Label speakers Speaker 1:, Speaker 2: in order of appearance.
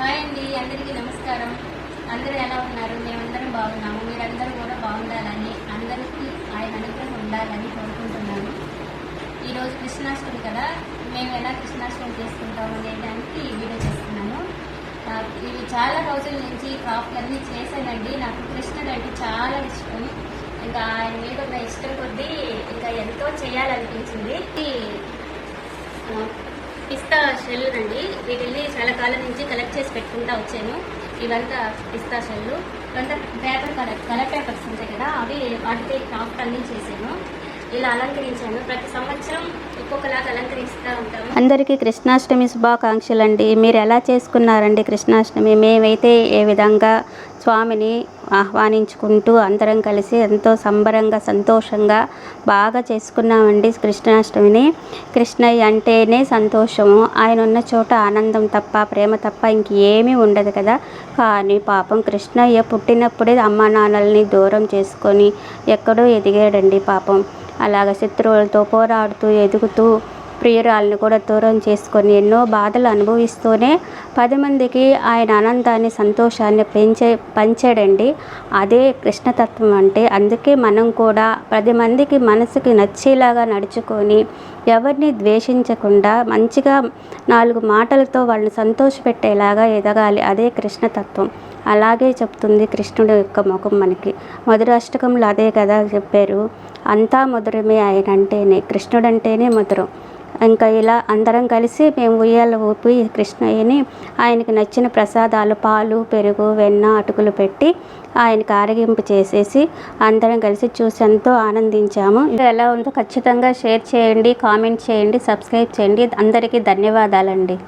Speaker 1: Hi అండి అందరికీ నమస్కారం. అందరూ ఎలా ఉన్నారు? మేమందరం బాగున్నాము. మీరందరూ కూడా బాగుండాలని అందరికీ ఆయన అనుగ్రహం ఉండాలని కోరుకుంటున్నాను. ఈరోజు కృష్ణాష్టమి కదా. మేము ఎలా కృష్ణాష్టమి చేసుకుంటాం అనేదానికి ఈ వీడియో చేస్తున్నాను. ఇవి చాలా రోజుల నుంచి క్రాఫ్ట్లన్నీ చేశానండి. నాకు కృష్ణుడు అంటే చాలా ఇష్టం. ఇంకా ఆయన మీద ఉన్న ఇష్టం కొద్దీ ఇంకా ఎంతో చేయాలనిపించింది. పిస్తా షెల్లు అండి వీటిని చాలా కాలం నుంచి కలెక్ట్ చేసి పెట్టుకుంటా వచ్చాను. ఇవంతా పిస్తా షెల్లు. ఇవంతా పేపర్ కలర్ కలర్ పేపర్స్ ఉంటాయి కదా అవి వాటిపై క్రాఫ్ట్ అన్ని చేశాను. ఇలా అలంకరించాను. ప్రతి సంవత్సరం ఒక్కొక్కలాగా అలంకరిస్తూ ఉంటాము.
Speaker 2: అందరికీ కృష్ణాష్టమి శుభాకాంక్షలు అండి మీరు ఎలా చేసుకున్నారండి కృష్ణాష్టమి? మేమైతే ఏ విధంగా స్వామిని ఆహ్వానించుకుంటూ అందరం కలిసి ఎంతో సంబరంగా సంతోషంగా బాగా చేసుకున్నామండి కృష్ణాష్టమిని. కృష్ణయ్య అంటేనే సంతోషము. ఆయన ఉన్న చోట ఆనందం తప్ప ప్రేమ తప్ప ఇంకేమీ ఉండదు కదా. కానీ పాపం కృష్ణయ్య పుట్టినప్పుడే అమ్మా నాన్నల్ని దూరం చేసుకొని ఎక్కడో ఎదిగాడండి పాపం. అలాగ శత్రువులతో పోరాడుతూ ఎదుగుతూ ప్రియురాలను కూడా దూరం చేసుకొని ఎన్నో బాధలు అనుభవిస్తూనే పది మందికి ఆయన ఆనందాన్ని సంతోషాన్ని పెంచే పంచాడండి. అదే కృష్ణతత్వం అంటే అందుకే మనం కూడా పది మందికి మనసుకి నచ్చేలాగా నడుచుకొని ఎవరిని ద్వేషించకుండా మంచిగా నాలుగు మాటలతో వాళ్ళని సంతోషపెట్టేలాగా ఎదగాలి. అదే కృష్ణతత్వం. అలాగే చెప్తుంది కృష్ణుడి యొక్క ముఖం మనకి. మధురాష్టకంలో అదే కదా చెప్పారు. అంతా మధురమే ఆయన అంటేనే కృష్ణుడు అంటేనే మధురం. ఇంకా ఇలా అందరం కలిసి మేము ఉయ్యాల ఊపి కృష్ణయ్యని ఆయనకి నచ్చిన ప్రసాదాలు పాలు పెరుగు వెన్న అటుకులు పెట్టి ఆయనకి ఆరగింపు చేసేసి అందరం కలిసి చూసి ఎంతో ఆనందించాము. ఇది ఎలా ఉందో ఖచ్చితంగా షేర్ చేయండి కామెంట్ చేయండి సబ్స్క్రైబ్ చేయండి. అందరికీ ధన్యవాదాలండి.